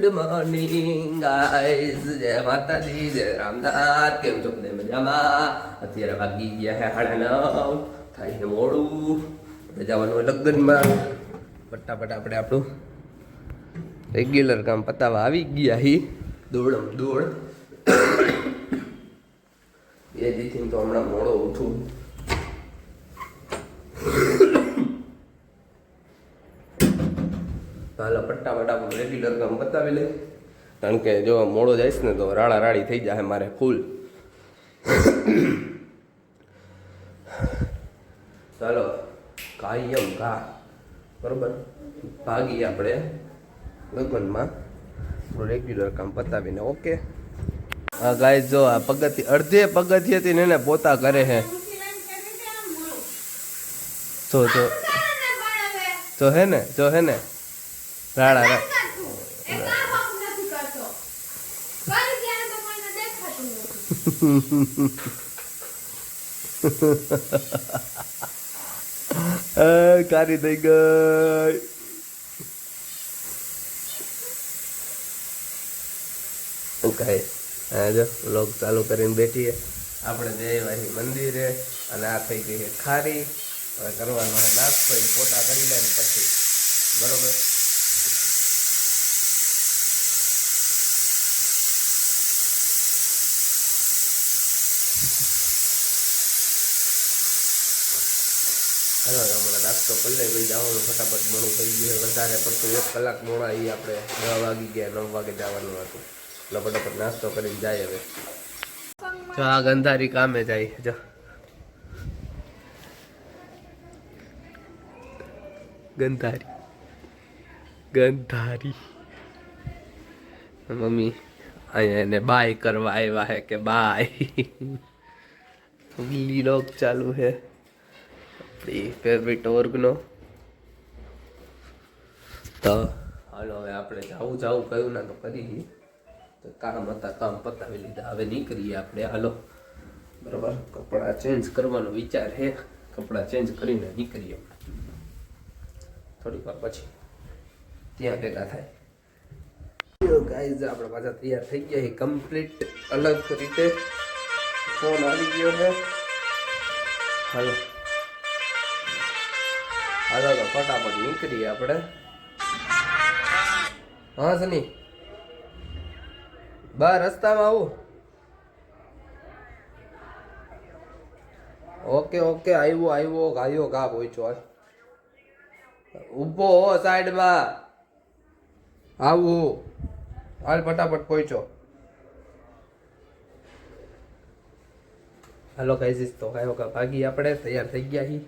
Good morning guys જય માતાજી, જય રામનાથ કેમ છો બધા મજામાં? અત્યારે વાગી ગયા હે સાડા નવ. થાય છે મોડું. આપણે જવાનું લગ્નમાં. ફટાફટ આપણે આપણું રેગ્યુલર કામ પતાવા આવી ગયા હી. દોડમ દોડ. એ દીથી તો હમણાં મોડો ઉઠું. હાલો પટ્ટા આપણું રેગ્યુલર કામ બતાવી લઈ કારણ કે જો મોડો જઈશ ને તો રાડા રાડી થઈ જાય મારે ફૂલ ચાલો, કાયમ ઘા. બરોબર? ભાગી આપણે લગ્નમાં. રેગ્યુલર કામ પતાવીને, ઓકે? હા ગાય જો આ પગથી, અડધે પગથિયેથી ને એને પોતા કરે છે જો જો જો હે ને જો હે ને? રાડા રા કારી થઈ ગઈ. કાંઈ હા જો લોક ચાલુ કરીને બેઠીએ. આપણે જઈ વાહી મંદિરે અને આ થઈ ગઈ ખારી. હવે કરવાનો છે નાસ્તો એ પોતા કરી લે પછી. બરોબર? હાલો હમણાં નાસ્તો કરી લે ભાઈ જવાનું ફટાફટ મોડું થઈ ગયું વધારે પડતું એક કલાક મોડા એ આપણે દસ વાગી ગયા, નવ વાગે જવાનું હતું. એટલે ફટાફટ નાસ્તો કરીને જાય હવે. જો, આ ગંધારી કામે જાય, જો. ગંધારી. ગંધારી. મમ્મી. એને બાય કરવા આવ્યા હે કે બાય લીલોક ચાલુ છે આપણી ફેવરિટ ઓર્ગનો તો હાલો હવે આપણે જાવું જાવું કયું ના તો કરી લઈએ. તો કામ હતા, કામ પતાવી લીધા. હવે નીકળીએ આપણે. હાલો. બરાબર? કપડાં ચેન્જ કરવાનો વિચાર છે કપડાં ચેન્જ કરીને નીકળીએ થોડીક વાર પછી. ત્યાં ભેગા થાય. ગાઈઝ આપણે પાછા તૈયાર થઈ ગયા કમ્પ્લીટ અલગ રીતે ફોન આવી ગયો છે. હાલો. હાલો તો ફટાફટ નીકળીએ આપણે. હા, સની. બા, રસ્તામાં આવું. ઓકે ઓકે આવ્યો આવ્યો ગાયો ગા પહોંચ્યો ઊભો હો સાઈડમાં. આવું. હાલ ફટાફટ પહોંચો હાલો કઈ તો કાંઈ વખત ભાગી આપણે તૈયાર થઈ ગયા છીએ.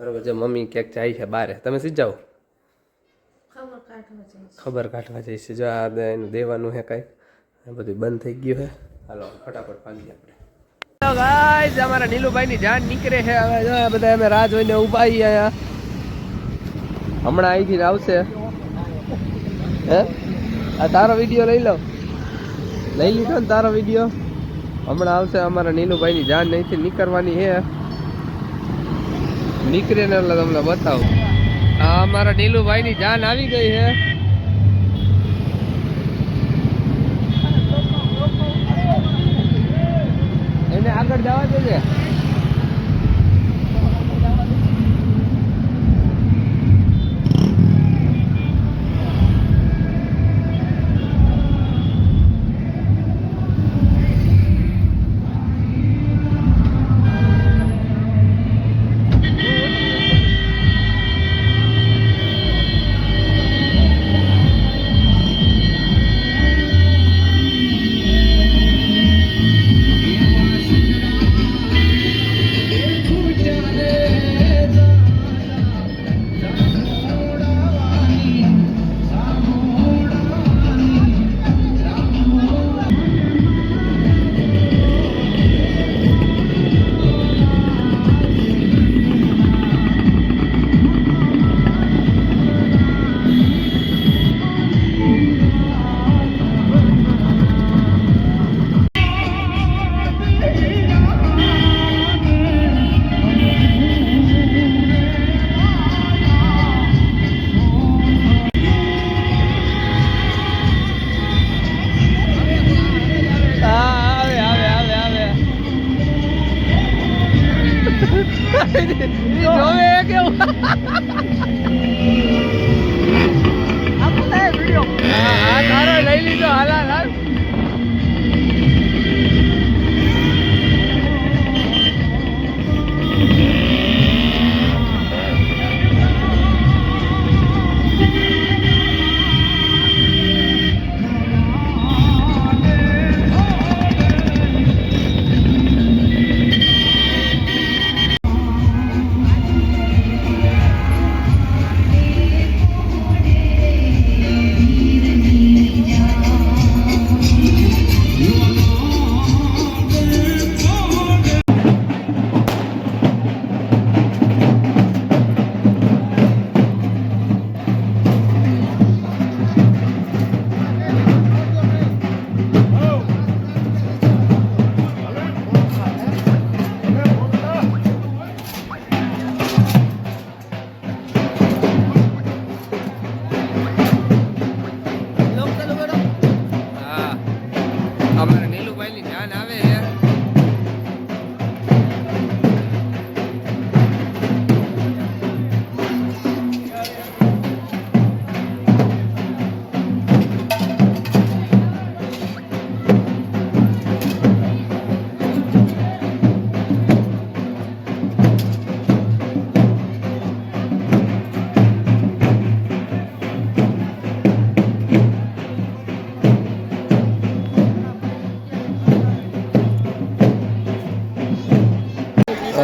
બરોબર છે મમ્મી ક્યાંક જાય છે બારે તમે જાઓ? ખબર કાઢવા જઈશ. જો આ દે- એનું દેવાનું છે કાંઈક. બધું બંધ થઈ ગયું છે હાલો ફટાફટ ભાગી આપણે. ગાઈસ અમારા નીલુભાઈ ની જાન નીકળે છે. હવે જો બધા અમે રાહ જોઈને ઊભા અહીંયા. હમણાં અહીંથી આવશે. હે? આ તારો વીડિયો લઈ લો. લઈ લીધો ને તારો વીડિયો હમણાં આવશે અમારા નીલુભાઈ ની જાન અહીંથી નીકળવાની છે નીકળે ને એટલે તમને બતાવું. આ અમારા નીલુભાઈ ની જાન આવી ગઈ છે એને આગળ જવા દેજે. જોવે કેવું આ તારો લઈ લીધો હાલા હાલ.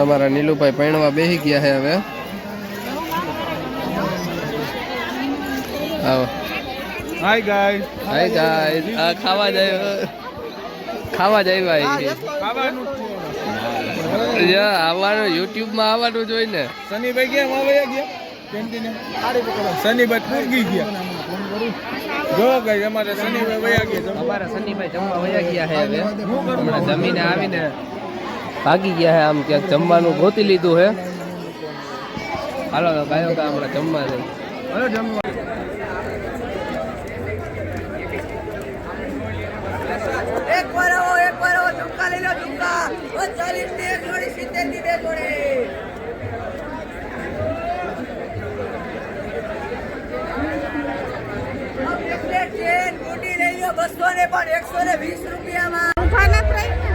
અમારા નીલુભાઈ પૈણવા બેસી ગયા છે હવે. આવો. હાય ગાય હાય ગાઈસ આ ખાવા જાય ખાવા જાય ભાઈ ખાવાનું. આવવાનું યુટ્યુબમાં આવવાનું જોઈ ને. કેમ ગયા શનિભાઈ પૂરગી ગયા. જો ગાય અમારે શનિભાઈ વયા ગયા. અમારા સનીભાઈ જમવા વયા ગયા છે હવે. હમણાં જમીને આવીને ભાગી ગયા છે આમ ક્યાંક જમવાનું ગોતી લીધું છે હાલો તો ગાયો કા આપણે જમવા છે હવે જમવા. બસો ને પણ એકસો ને વીસ રૂપિયામાં.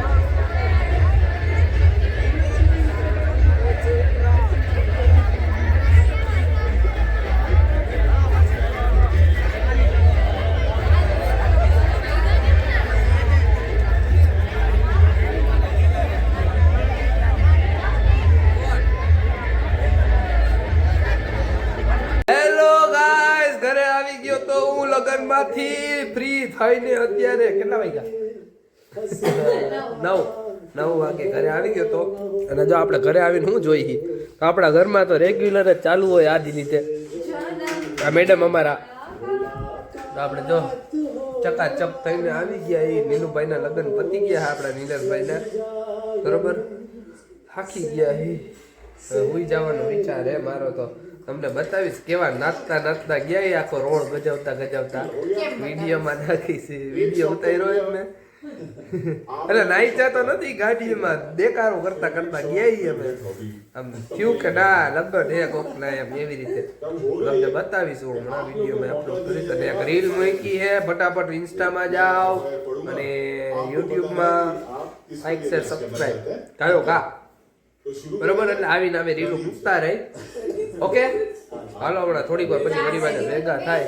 થઈને અત્યારે કેટલા વાગ્યા? નવ. નવ વાગે ઘરે આવી ગયો તો. અને જો આપણે ઘરે આવીને શું જોઈ તો આપણા ઘરમાં તો રેગ્યુલર જ ચાલુ હોય આધી રીતે. આ મેડમ અમારા. તો આપણે જો ચકાચક થઈને આવી ગયા એ નીલુભાઈના લગ્ન પતી ગયા આપણા નીરજભાઈના બરોબર? થાકી ગયા એ હુઈ જવાનો વિચાર હે મારો તો. તમને બતાવીશ કેવા નાચતા નાચતા ગયા એ આખો રોડ ગજાવતા ગજાવતા. વિડીયોમાં નાખીશ વીડિયો ઉતાર્યો એમ ને એટલે નાઈચા તો નથી ગાડીમાં દેકારો કરતા કરતા ગયા અમે. આમ થયું કે ના લગ્ન હે કોક ના એમ એવી રીતે. તમને બતાવીશ હું હમણાં વિડીયોમાં અપલોડ કરી અને એક રીલ મૂકી હે ફટાફટ ઇન્સ્ટામાં જાઓ અને યુટ્યુબમાં લાઈક શેર સબસ્ક્રાઈબ કયો કા? બરોબર એટલે આવીને અમે રીલું મૂકતા રહી. ઓકે? હાલો હમણાં થોડીક વાર પછી ફરી વાર ભેગા થાય.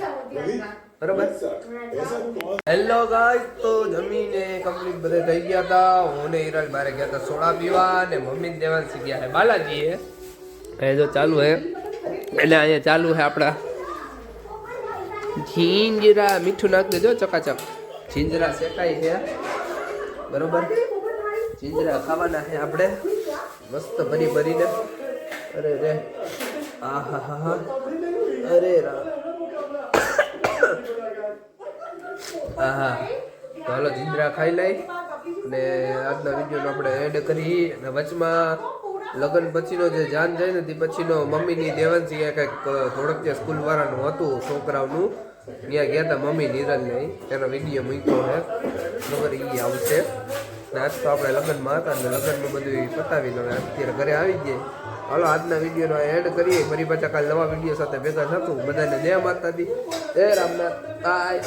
બરોબર? હેલો ગાઈસ તો જમીને કમ્પ્લીટ બધે થઈ ગયા હતા. હું ને હિરલ બારે ગયા હતા સોડા પીવા ને મમ્મી દેવાંશી ગયા છે. બાલાજી એ એ જો ચાલુ હે. એટલે અહીંયા ચાલુ છે આપણા. જીંજરા મીઠું નાખ દેજો ચકાચક. જીંજરા શેકાય છે. બરોબર? જીંજરા ખાવાના છે આપણે. મસ્ત ભરી ભરીને અરે રે. આ હા હા. હા અરે રા. આહા તો હાલો જીંજરા ખાઈ લઈ. અને આજના વિડીયોનો આપણે એડ કરી. અને વચમાં લગ્ન પછીનો જે જાન જાય ને તે પછીનો મમ્મીની દેવાંશી કંઈક થોડોક જે સ્કૂલ વાળાનું હતું છોકરાઓનું, ત્યાં ગયા હતા મમ્મી નિરલને. તેનો વીડિયો મૂક્યો છે. ખબર એ આવશે. આજ તો આપણે લગ્નમાં હતા ને લગ્નનું બધું પતાવીને હવે અત્યારે ઘરે આવી ગયા. હાલો, આજના વિડીયોનો એડ કરીએ. ફરી પાછા કાલે નવા વીડિયો સાથે ભેગા થતું બધાને જય માતાજી. જય રામનાથ. બાય